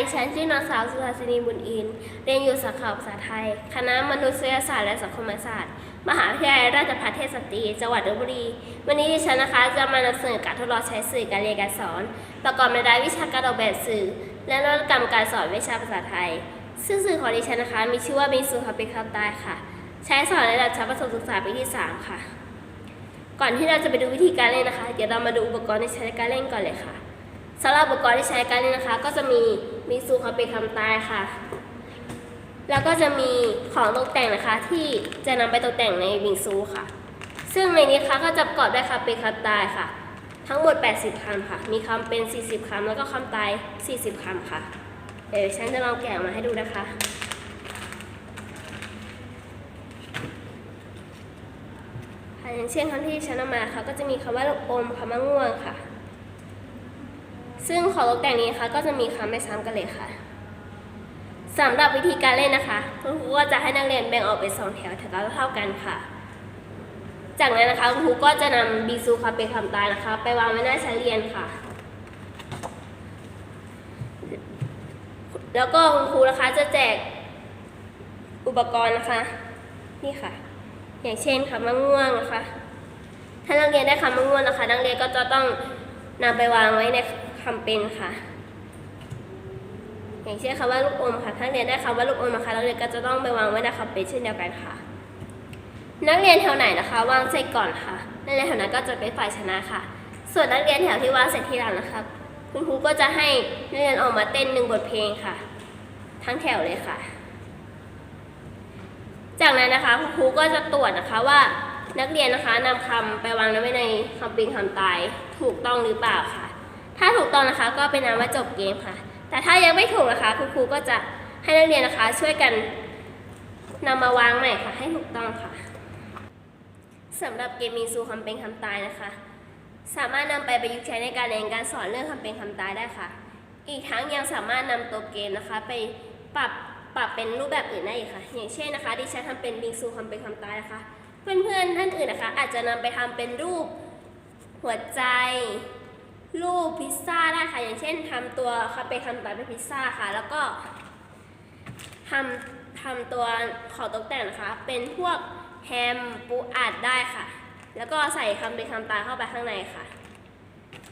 ดิฉันชื่อนางสาวสุภาสินีบุญอิน เรียนอยู่สาขาภาษาไทย คณะมนุษยศาสตร์และสังคมศาสตร์ มหาวิทยาลัยราชภัฏเทพสตรี จังหวัดลบบุรี วันนี้ดิฉันนะคะจะมานำเสนอการทดลองใช้สื่อการเรียนการสอน ประกอบในด้านวิชาการออกแบบสื่อ และนวัตกรรมการสอนวิชาภาษาไทย ซึ่งสื่อของดิฉันนะคะมีชื่อว่าบิงซูคาปิคับตายค่ะ ใช้สอนในระดับชั้นประถมศึกษาปีที่สามค่ะ ก่อนที่เราจะไปดูวิธีการเล่นนะคะ เดี๋ยวเรามาดูอุปกรณ์ที่ใช้ในการเล่นก่อนเลยค่ะ สำหรับอุปกรณ์ที่ใช้กันเนี่ยนะคะ ก็จะมีมีซูคาเปคำตายค่ะ แล้วก็จะมีของตกแต่งนะคะที่จะนำไปตกแต่งในวิงซูค่ะ ซึ่งในนี้ค่ะก็จะประกอบด้วยคาเปคำตายค่ะ ทั้งหมด 80คำค่ะ มีคำเป็น 40คำแล้วก็คำตาย 40คำค่ะเดี๋ยวฉันจะลองแกะออกมาให้ดูนะคะค่ะอย่างเช่นคำที่ฉันเอามาค่ะก็จะมีคำว่าลูกอมคำว่าง่วงค่ะ ซึ่งของตกแต่งนี้นะคะ ก็จะมีคำไม่ซ้ำกันเลยค่ะสำหรับวิธีการเล่นนะคะคุณครูก็จะให้นักเรียนแบ่งออกเป็นสองแถวแถวละเท่ากันค่ะ จากนั้นนะคะคุณครูก็จะนำบีซูคาเปคำตายนะคะ ไปวางไว้หน้าชั้นเรียนค่ะ แล้วก็คุณครูนะคะจะแจกอุปกรณ์นะคะ นี่ค่ะ อย่างเช่นคำว่าง่วงนะคะ ถ้านักเรียนได้คำว่าง่วงนะคะ นักเรียนก็จะต้องนำไปวางไว้ใน คำเป็นค่ะ อย่างเช่นคำว่าลูกอมค่ะถ้าเรียนได้คำว่าลูกอมนะคะนักเรียนก็จะต้องไปวางไว้ในคำเป็นเช่นเดียวกันค่ะ นักเรียนแถวไหนนะคะวางเสร็จก่อนค่ะนักเรียนแถวนั้นก็จะเป็นฝ่ายชนะค่ะ ส่วนนักเรียนแถวที่วางเสร็จทีหลังนะคะคุณครูก็จะให้นักเรียนออกมาเต้นหนึ่งบทเพลงค่ะ ทั้งแถวเลยค่ะ จากนั้นนะคะคุณครูก็จะตรวจนะคะว่านักเรียนนะคะนำคำไปวางไว้ในคำเป็นคำตายถูกต้องหรือเปล่าค่ะ ถ้าถูกต้องนะคะก็เป็นน้ำว่าจบเกมค่ะ แต่ถ้ายังไม่ถูกนะคะคุณครูก็จะให้นักเรียนนะคะช่วยกันนำมาวางใหม่ค่ะให้ถูกต้องค่ะสำหรับเกมมีซูคำเป็นคำตายนะคะ สามารถนำไปประยุกต์ใช้ในการเรียนการสอนเรื่องคำเป็นคำตายได้ค่ะ อีกทั้งยังสามารถนำตัวเกมนะคะ ไปปรับปรับเป็นรูปแบบอื่นได้อีกค่ะ อย่างเช่นนะคะดิฉันทำเป็นบิงซูคำเป็นคำตายนะคะ เพื่อนๆท่านอื่นนะคะ อาจจะนำไปทำเป็นรูปหัวใจ รูปพิซซ่าได้ค่ะ อย่างเช่นทำตัวคาเปคำตายเป็นพิซซ่าค่ะ แล้วก็ทำทำตัวของตกแต่งนะคะ เป็นพวกแฮมปูอัดได้ค่ะ แล้วก็ใส่คำเป็นคำตาเข้าไปข้างในค่ะ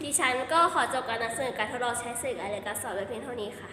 ดิฉันก็ขอจบการนำเสนอการทดลองใช้สื่อการเรียนการสอนไว้เพียงเท่านี้ค่ะ